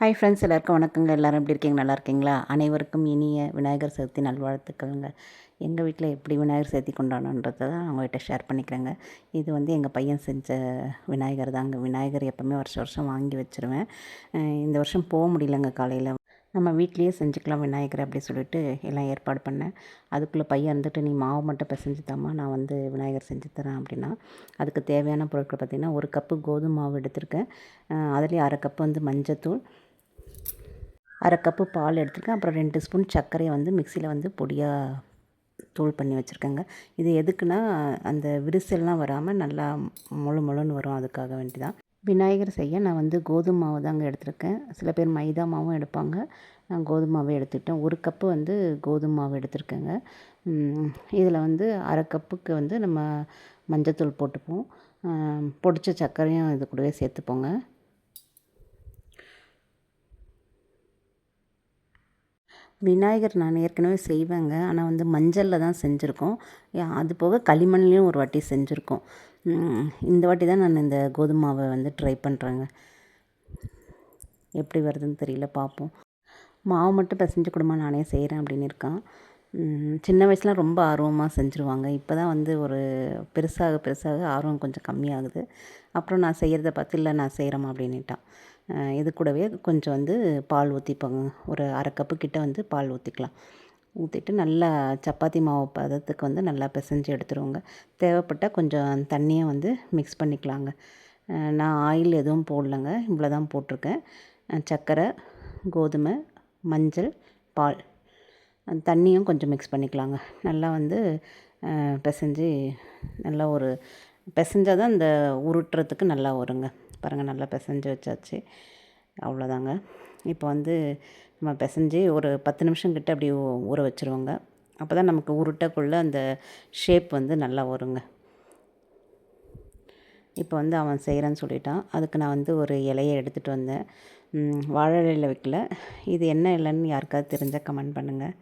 Hi friends எல்லாருக்கும் வணக்கங்க. எல்லோரும் எப்படி இருக்கீங்க? நல்லா இருக்கீங்களா? அனைவருக்கும் இனிய விநாயகர் சதுர்த்தி நல்வாழ்த்துக்கள்ங்க. எங்கள் வீட்டில் எப்படி விநாயகர் சதுர்த்தி கொண்டாடணுன்றதை தான் அவங்ககிட்ட ஷேர் பண்ணிக்கிறேங்க. இது வந்து எங்கள் பையன் செஞ்ச விநாயகர் தாங்க. விநாயகர் எப்போவுமே வருஷம் வருஷம் வாங்கி வச்சுருவேன். இந்த வருஷம் போக முடியலங்க காலையில். நம்ம வீட்லேயே செஞ்சுக்கலாம் விநாயகர் அப்படி சொல்லிட்டு எல்லாம் ஏற்பாடு பண்ணேன். அதுக்குள்ளே பையன் இருந்துட்டு நீ மாவு மட்டும் பிசைஞ்சுதாம்மா நான் வந்து விநாயகர் செஞ்சு தரேன் அப்படின்னா அதுக்கு தேவையான பொருட்கள் பார்த்திங்கன்னா ஒரு கப்பு கோதுமை மாவு எடுத்திருக்கேன். அதுலேயும் அரை கப்பு வந்து மஞ்சத்தூள் அரை கப்பு பால் எடுத்துருக்கேன். அப்புறம் ரெண்டு ஸ்பூன் சர்க்கரையை வந்து மிக்சியில் வந்து பொடியாக தூள் பண்ணி வச்சுருக்கேங்க. இது எதுக்குன்னா அந்த விரிசல்லாம் வராமல் நல்லா முழு முழுன்னு வரும். அதுக்காக வேண்டி தான் விநாயகர் செய்ய நான் வந்து கோதுமை மாவு தாங்க எடுத்திருக்கேன். சில பேர் மைதா மாவும் எடுப்பாங்க. நான் கோதுமை மாவே எடுத்துக்கிட்டேன் ஒரு கப்பு வந்து கோதுமை மாவு எடுத்திருக்கேங்க. இதில் வந்து அரை கப்புக்கு வந்து நம்ம மஞ்சத்தூள் போட்டுப்போம். பொடிச்ச சர்க்கரையும் இது கூடவே சேர்த்துப்போங்க. விநாயகர் நான் ஏற்கனவே செய்வேங்க. ஆனால் வந்து மஞ்சளில் தான் செஞ்சுருக்கோம். அது போக களிமண்லேயும் ஒரு வாட்டி செஞ்சுருக்கோம். இந்த வாட்டி தான் நான் இந்த கோதுமை மாவை வந்து ட்ரை பண்ணுறேங்க எப்படி வருதுன்னு தெரியல பார்ப்போம் மாவு மட்டும் பிசைஞ்சு கொடுமா நானே செய்கிறேன் அப்படின்னு இருக்கான். சின்ன வயசுலாம் ரொம்ப ஆர்வமாக செஞ்சுருவாங்க. இப்போ தான் வந்து ஒரு பெருசாக பெருசாக ஆர்வம் கொஞ்சம் கம்மியாகுது. அப்புறம் நான் செய்கிறத பார்த்து இல்லை நான் செய்கிறேம்மா அப்படின்னுட்டான். இது கூடவே கொஞ்சம் வந்து பால் ஊற்றிப்போங்க ஒரு அரை கப்பு கிட்ட வந்து பால் ஊற்றிக்கலாம் ஊற்றிட்டு நல்லா சப்பாத்தி மாவு பதத்துக்கு வந்து நல்லா பிசைஞ்சு எடுத்துருவோங்க. தேவைப்பட்டால் கொஞ்சம் தண்ணியை வந்து மிக்ஸ் பண்ணிக்கலாங்க. நான் ஆயில் எதுவும் போடலைங்க. இவ்வளோ தான் போட்டிருக்கேன் சர்க்கரை கோதுமை மஞ்சள் பால். தண்ணியும் கொஞ்சம் மிக்ஸ் பண்ணிக்கலாங்க. நல்லா வந்து பிசைஞ்சு நல்லா ஒரு பிசைஞ்சால் தான் இந்த உருட்டுறதுக்கு நல்லா வருங்க. பாருங்கள் நல்லா பிசைஞ்சு வச்சாச்சு. அவ்வளோதாங்க. இப்போ வந்து நம்ம பிசைஞ்சு ஒரு பத்து நிமிஷம் கிட்ட அப்படி ஊற வச்சுருவோங்க. அப்போ தான் நமக்கு உருட்டக்குள்ளே அந்த ஷேப் வந்து நல்லா வருங்க. இப்போ வந்து அவன் செய்கிறேன்னு சொல்லிட்டான். அதுக்கு நான் வந்து ஒரு இலையை எடுத்துகிட்டு வந்தேன். வாழை இலையில் வைக்கல. இது என்ன இல்லைன்னு யாருக்காவது தெரிஞ்சால் கமெண்ட் பண்ணுங்கள்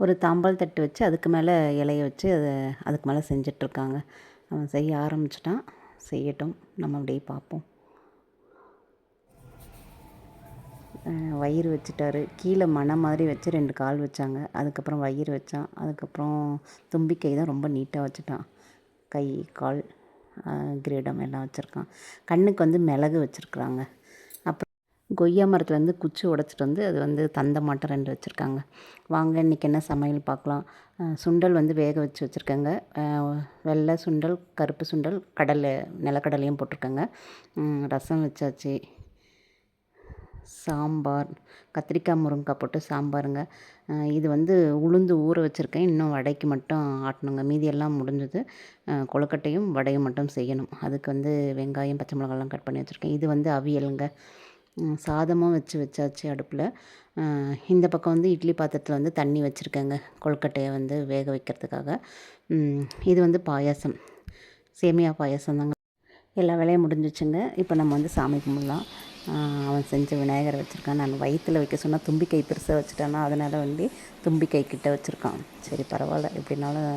ஒரு தாம்பால் தட்டு வச்சு அதுக்கு மேலே இலையை வச்சு அதை அதுக்கு மேலே செஞ்சிட்ருக்காங்க அவன் செய்ய ஆரம்பிச்சிட்டான். செய்யட்டும். நம்ம அப்படியே பார்ப்போம். வயிறு வச்சுட்டாரு. கீழே மனை மாதிரி வச்சு ரெண்டு கால் வச்சாங்க. அதுக்கப்புறம் வயிறு வச்சான். அதுக்கப்புறம் தும்பிக்கை தான் ரொம்ப நீட்டாக வச்சுட்டான். கை கால் கிரீடம் எல்லாம் வச்சுருக்கான். கண்ணுக்கு வந்து மிளகு வச்சுருக்குறாங்க. கொய்யா மரத்துலேருந்து குச்சி உடச்சிட்டு வந்து அது வந்து தந்த மாட்டம் ரெண்டு வச்சுருக்காங்க. வாங்க இன்றைக்கி என்ன சமையல் பார்க்கலாம். சுண்டல் வந்து வேக வச்சு வச்சுருக்கேங்க. வெள்ளை சுண்டல் கருப்பு சுண்டல் கடலை நிலக்கடலையும் போட்டிருக்கேங்க. ரசம் வச்சாச்சு. சாம்பார் கத்திரிக்காய் முருங்கைக்காய் போட்டு சாம்பாருங்க. இது வந்து உளுந்து ஊற வச்சுருக்கேன். இன்னும் வடைக்கு மட்டும் ஆட்டணுங்க. மீதியெல்லாம் முடிஞ்சது. கொழுக்கட்டையும் வடையும் மட்டும் செய்யணும். அதுக்கு வந்து வெங்காயம் பச்சை மிளகாலாம் கட் பண்ணி வச்சுருக்கேன். இது வந்து அவியலுங்க. சாதமும் வச்சு வச்சாச்சு அடுப்பில். இந்த பக்கம் வந்து இட்லி பாத்திரத்தில் வந்து தண்ணி வச்சுருக்கேங்க. கொழுக்கட்டையை வந்து வேக வைக்கிறதுக்காக. இது வந்து பாயாசம். சேமியா பாயாசம் தாங்க. எல்லா வேலையும் முடிஞ்சிச்சுங்க. இப்போ நம்ம வந்து சாமி கும்பிட்லாம். அவன் செஞ்ச விநாயகரை வச்சுருக்கான். நான் வயிற்றில் வைக்க சொன்னால் தும்பிக்கை பெருசாக வச்சுட்டானா அதனால் வந்து தும்பிக்கை கிட்ட வச்சுருக்கான். சரி பரவாயில்ல. எப்படினாலும்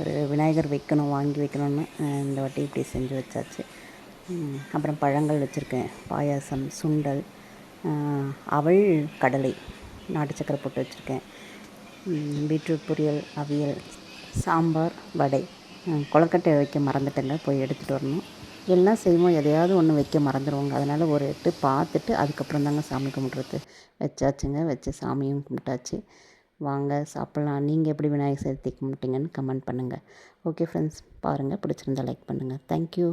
ஒரு விநாயகர் வைக்கணும் வாங்கி வைக்கணும்னு இந்த வாட்டி இப்படி செஞ்சு வச்சாச்சு. அப்புறம் பழங்கள் வச்சுருக்கேன். பாயாசம் சுண்டல் அவள் கடலை நாட்டு சக்கரை போட்டு வச்சுருக்கேன். பீட்ரூட் பொரியல் அவியல் சாம்பார் வடை. கொழக்கட்டை வைக்க மறந்துட்டேங்க. போய் எடுத்துகிட்டு வரணும். எல்லாம் செய்வோம் எதையாவது ஒன்று வைக்க மறந்துடுவோங்க அதனால் ஒரு எட்டு பார்த்துட்டு அதுக்கப்புறம் தாங்க சாமி கும்பிட்றது. வச்சாச்சுங்க வச்சு சாமியும் கும்பிட்டாச்சு. வாங்க சாப்பிட்லாம். நீங்கள் எப்படி விநாயகர் சதுர்த்தி கும்பிட்டீங்கன்னு கமெண்ட் பண்ணுங்கள் ஓகே ஃப்ரெண்ட்ஸ் பாருங்கள் பிடிச்சிருந்தா லைக் பண்ணுங்கள் தேங்க்யூ